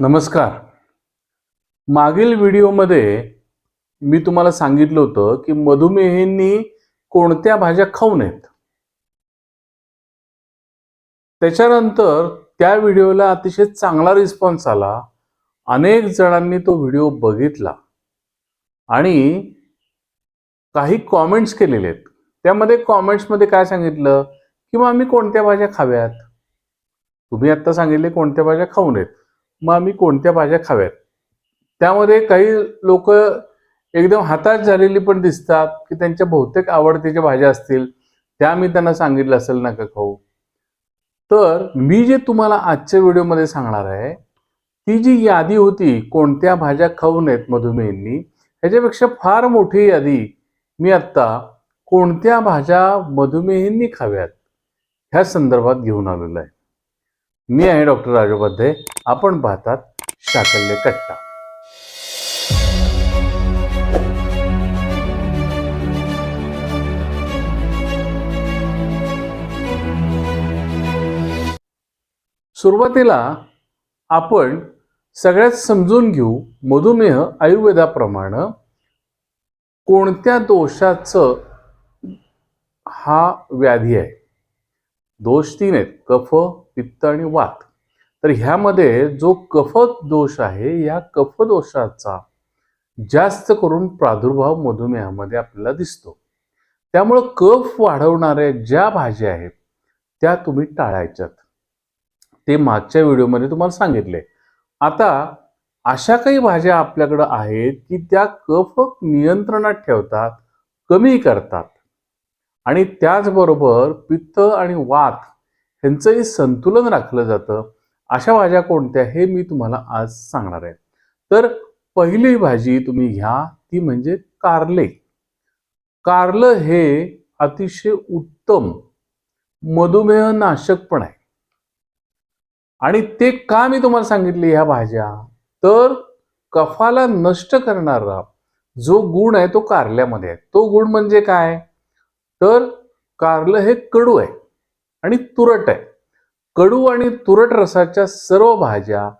नमस्कार. मागील व्हिडिओमध्ये मी तुम्हाला सांगितलं होतं की मधुमेहींनी कोणत्या भाज्या खाऊ नयेत. त्याच्यानंतर त्या व्हिडिओला अतिशय चांगला रिस्पॉन्स आला. अनेक जणांनी तो व्हिडिओ बघितला. आणि काही कॉमेंट्स केलेले आहेत. त्यामध्ये कॉमेंट्समध्ये काय सांगितलं? किंवा आम्ही कोणत्या भाज्या खाव्यात? तुम्ही आत्ता सांगितले कोणत्या भाज्या खाऊ नयेत. मग आम्ही कोणत्या भाज्या खाव्यात? त्यामध्ये काही लोक एकदम हाताश झालेली पण दिसतात की त्यांच्या बहुतेक आवडतीच्या भाज्या असतील त्या मी त्यांना सांगितलं असेल नका खाऊ. तर मी जे तुम्हाला आजच्या व्हिडिओमध्ये सांगणार आहे ती जी यादी होती कोणत्या भाज्या खाऊ नयेत मधुमेहींनी ह्याच्यापेक्षा फार मोठी यादी मी आत्ता कोणत्या भाज्या मधुमेहींनी खाव्यात ह्या संदर्भात घेऊन आलेलो आहे. मी आहे डॉक्टर राजोपाध्याय आपण पाहतात शाकल्य कट्टा. सुरुवातीला आपण सगळ्यात समजून घेऊ मधुमेह आयुर्वेदाप्रमाणे कोणत्या दोषाचं हा व्याधी आहे. दोष तीन आहेत कफ पित्त आणि वात. तर ह्यामध्ये जो कफ दोष आहे या कफ दोषाचा जास्त करून प्रादुर्भाव मधुमेहामध्ये आपल्याला दिसतो. त्यामुळं कफ वाढवणाऱ्या ज्या भाज्या आहेत त्या तुम्ही टाळायच्यात. ते मागच्या व्हिडिओमध्ये तुम्हाला सांगितले. आता अशा काही भाज्या आपल्याकडं आहेत की त्या कफ नियंत्रणात ठेवतात कमी करतात. आणि त्याचबरोबर पित्त आणि वात ह्यांचंही संतुलन राखलं जातं अशा भाज्या कोणत्या हे मी तुम्हाला आज सांगणार आहे. तर पहिली भाजी तुम्ही घ्या ती म्हणजे कारले. कारलं हे अतिशय उत्तम मधुमेह नाशक पण आहे. आणि ते का मी तुम्हाला सांगितले ह्या भाज्या? तर कफाला नष्ट करणारा जो गुण आहे तो कारल्यामध्ये आहे. तो गुण म्हणजे काय? तर कारलं हे कडू आहे आणि तुरट आहे. कडू आणि तुरट रसाच्या सर्व भाज्या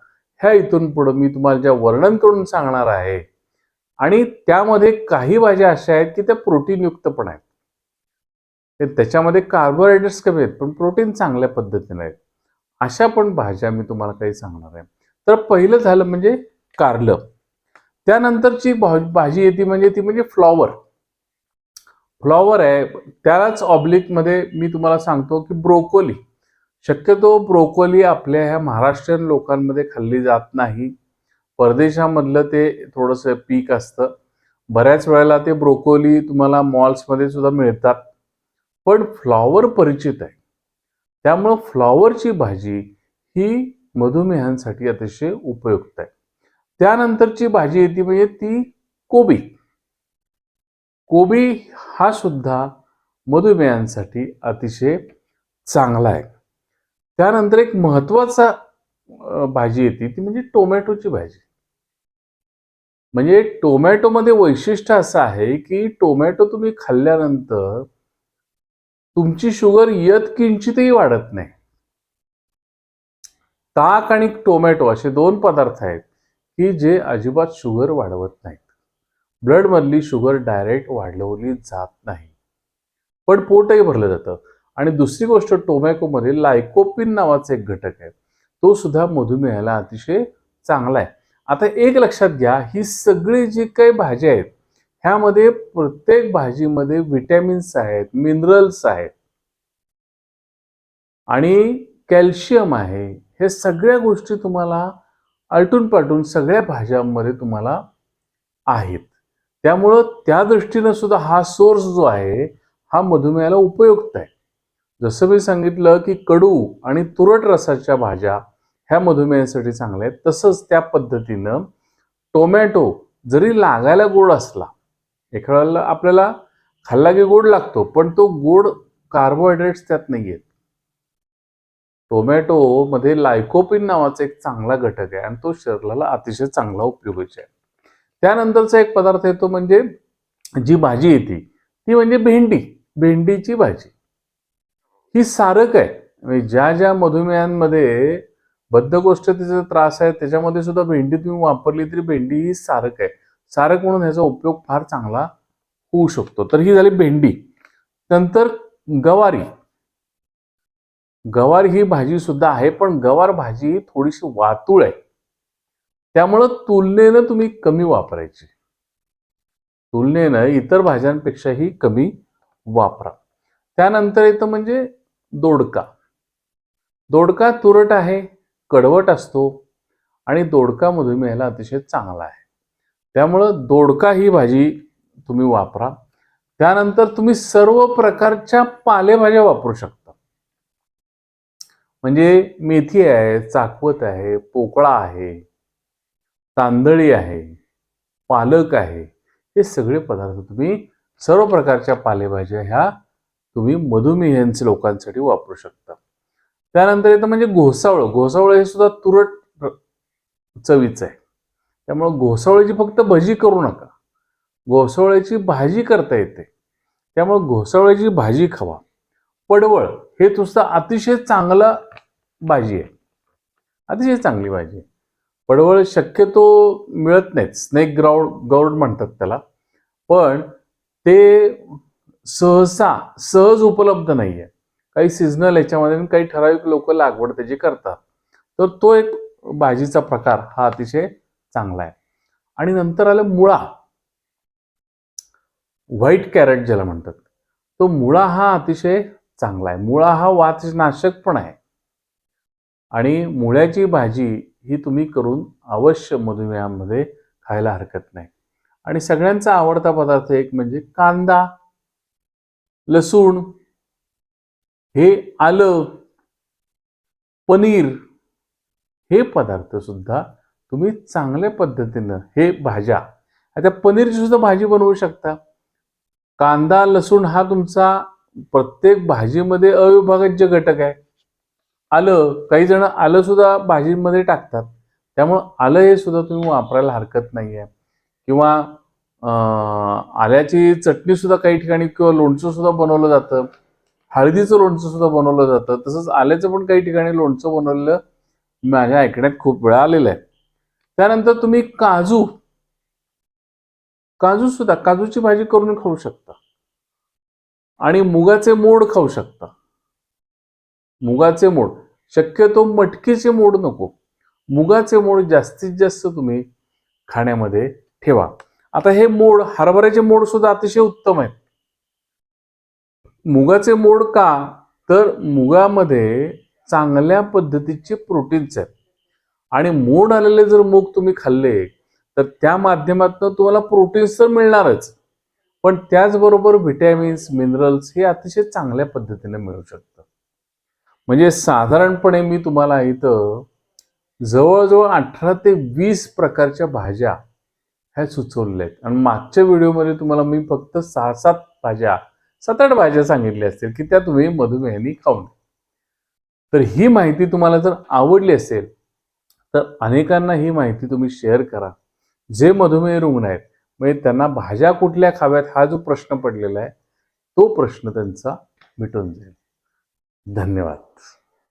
ह्या इथून पुढं मी तुम्हाला ज्या वर्णन करून सांगणार आहे आणि त्यामध्ये काही भाज्या अशा आहेत की त्या प्रोटीनयुक्त पण आहेत. त्याच्यामध्ये कार्बोहायड्रेट्स कमी आहेत पण प्रोटीन चांगल्या पद्धतीने आहेत. अशा पण भाज्या मी तुम्हाला काही सांगणार आहे. तर पहिलं झालं म्हणजे कारलं. त्यानंतरची भा- भाजी येते म्हणजे ती म्हणजे फ्लॉवर. फ्लॉवर आहे. त्यालाच ऑब्लिकमध्ये मी तुम्हाला सांगतो की ब्रोकोली शक्यतो ब्रोकोली आपल्या ह्या महाराष्ट्रीयन लोकांमध्ये खाल्ली जात नाही. परदेशामधलं ते थोडंसं पीक असतं. बऱ्याच वेळेला ते ब्रोकोली तुम्हाला मॉल्समध्ये सुद्धा मिळतात. पण फ्लॉवर परिचित आहे. त्यामुळं फ्लॉवरची भाजी ही मधुमेहांसाठी अतिशय उपयुक्त आहे. त्यानंतरची भाजी येते म्हणजे ती कोबी. कोबी हा सुद्धा मधुमेहांसाठी अतिशय चांगला आहे. त्यानंतर एक महत्त्वाचा भाजी येते ती म्हणजे टोमॅटोची भाजी. म्हणजे टोमॅटोमध्ये वैशिष्ट्य असं आहे की टोमॅटो तुम्ही खाल्ल्यानंतर तुमची शुगर यत किंचितही वाढत नाही. ताक आणि टोमॅटो असे दोन पदार्थ आहेत की जे अजिबात शुगर वाढवत नाहीत. ब्लडमधली शुगर डायरेक्ट वाढवली जात नाही. पण पोटही भरलं जातं. आणि दुसरी गोष्ट टोमॅटोमध्ये लायकोपिन नावाचा एक घटक आहे. तो सुद्धा मधुमेहाला अतिशय चांगला आहे. आता एक लक्षात घ्या ही सगळी जी काही भाज्या आहेत ह्यामध्ये प्रत्येक भाजीमध्ये विटॅमिन्स आहेत मिनरल्स आहेत. आणि कॅल्शियम आहे. हे सगळ्या गोष्टी तुम्हाला आलटून पालटून सगळ्या भाज्यांमध्ये तुम्हाला आहेत. त्यामुळं त्या दृष्टीनं सुद्धा हा सोर्स जो आहे हा मधुमेहाला उपयुक्त आहे. जसं मी सांगितलं की कडू आणि तुरट रसाच्या भाज्या ह्या मधुमेहासाठी चांगल्या आहेत. तसंच त्या पद्धतीनं टोमॅटो जरी लागायला गोड असला एखाद्याला आपल्याला खाल्ला की गोड लागतो पण तो गोड कार्बोहायड्रेट्स त्यात नाही आहेत टोमॅटोमध्ये लायकोपिन नावाचा एक चांगला घटक आहे आणि तो शरीराला अतिशय चांगला उपयोगाचा आहे. त्यानंतरचा एक पदार्थ येतो म्हणजे जी भाजी येते ती म्हणजे भेंडी भेंडीची भाजी. ही सारक आहे. म्हणजे ज्या ज्या मधुमेहांमध्ये बद्धकोष्ठतेचा त्रास आहे त्याच्यामध्ये सुद्धा भेंडी तुम्ही वापरली तरी भेंडी ही सारक आहे. सारक म्हणून ह्याचा उपयोग फार चांगला होऊ शकतो. तर ही झाली भेंडी. नंतर गवारी. गवार ही भाजी सुद्धा आहे पण गवार भाजी थोडीशी वातूळ आहे. त्यामुळं तुलनेनं तुम्ही कमी वापरायची. तुलनेनं इतर भाज्यांपेक्षाही कमी वापरा. त्यानंतर येतं म्हणजे दोडका. दोडका तुरट आहे कडवट असतो आणि दोडका मधुमेहाला अतिशय चांगला आहे. त्यामुळं दोडका ही भाजी तुम्ही वापरा. त्यानंतर तुम्ही सर्व प्रकारच्या पालेभाज्या वापरू शकता. म्हणजे मेथी आहे चाकवत आहे पोकळा आहे तांदळी आहे पालक आहे हे सगळे पदार्थ तुम्ही सर्व प्रकारच्या पालेभाज्या ह्या तुम्ही मधुमेहांचे लोकांसाठी वापरू शकता. त्यानंतर येतं म्हणजे घोसावळ. घोसावळ हे सुद्धा तुरट चवीचं आहे. त्यामुळं घोसावळीची फक्त भजी करू नका. घोसावळ्याची भाजी करता येते. त्यामुळं घोसावळ्याची भाजी खावा. पडवळ हे सुद्धा अतिशय चांगला भाजी आहे. अतिशय चांगली भाजी आहे. पडवळ शक्यतो मिळत नाहीत. स्नेक ग्राउंड गौड म्हणतात त्याला. पण ते सहसा सहज उपलब्ध नाही आहे काही सिजनल याच्यामध्ये काही ठराविक लोक लागवड त्याची करतात. तर तो एक भाजीचा प्रकार हा अतिशय चांगला आहे. आणि नंतर आलं मुळा. व्हाईट कॅरेट ज्याला म्हणतात. तो मुळा हा अतिशय चांगला आहे. मुळा हा वातनाशक पण आहे. आणि मुळ्याची भाजी ही तुम्ही करून अवश्य मधुमेहामध्ये खायला हरकत नाही. आणि सगळ्यांचा आवडता पदार्थ एक म्हणजे कांदा लसूण हे आलं पनीर हे पदार्थ सुद्धा तुम्ही चांगल्या पद्धतीनं हे भाज्या आता पनीरची सुद्धा भाजी बनवू शकता. कांदा लसूण हा तुमचा प्रत्येक भाजीमध्ये अविभाज्य घटक आहे. आलं काही जण आलं सुद्धा भाजीमध्ये टाकतात. त्यामुळं आलं हे सुद्धा तुम्ही वापरायला हरकत नाही आहे किंवा आल्याची चटणी सुद्धा काही ठिकाणी किंवा लोणचं सुद्धा बनवलं जातं. हळदीचं लोणचं सुद्धा बनवलं जातं. तसंच आल्याचं पण काही ठिकाणी लोणचं बनवलेलं माझ्या ऐकण्यात खूप वेळा आलेलं आहे. त्यानंतर तुम्ही काजू. काजू सुद्धा काजूची भाजी करून खाऊ शकता. आणि मुगाचे मोड खाऊ शकता. मुगाचे मोड. शक्यतो मटकीचे मोड नको. मुगाचे मोड जास्तीत जास्त तुम्ही खाण्यामध्ये ठेवा. आता हे मोड हरभऱ्याचे मोड सुद्धा अतिशय उत्तम आहेत. मुगाचे मोड का? तर मुगामध्ये चांगल्या पद्धतीचे प्रोटीन्स आहेत. आणि मोड आलेले जर मूग तुम्ही खाल्ले तर त्या माध्यमातून तुम्हाला प्रोटीन्स तर मिळणारच. पण त्याचबरोबर व्हिटॅमिन्स मिनरल्स हे अतिशय चांगल्या पद्धतीने मिळू शकतं. म्हणजे साधारणपणे मी तुम्हाला इथं जवळजवळ अठरा ते वीस प्रकारच्या भाज्या ह्या सुचवलेल्या आहेत. आणि मागच्या व्हिडिओमध्ये तुम्हाला मी फक्त सहा सात भाज्या सात आठ भाज्या सांगितल्या असतील की त्या तुम्ही मधुमेहानी खाऊन तर ही माहिती तुम्हाला जर आवडली असेल तर अनेकांना ही माहिती तुम्ही शेअर करा. जे मधुमेह रुग्ण आहेत म्हणजे त्यांना भाज्या कुठल्या खाव्यात हा जो प्रश्न पडलेला आहे तो प्रश्न त्यांचा मिटून जाईल. धन्यवाद.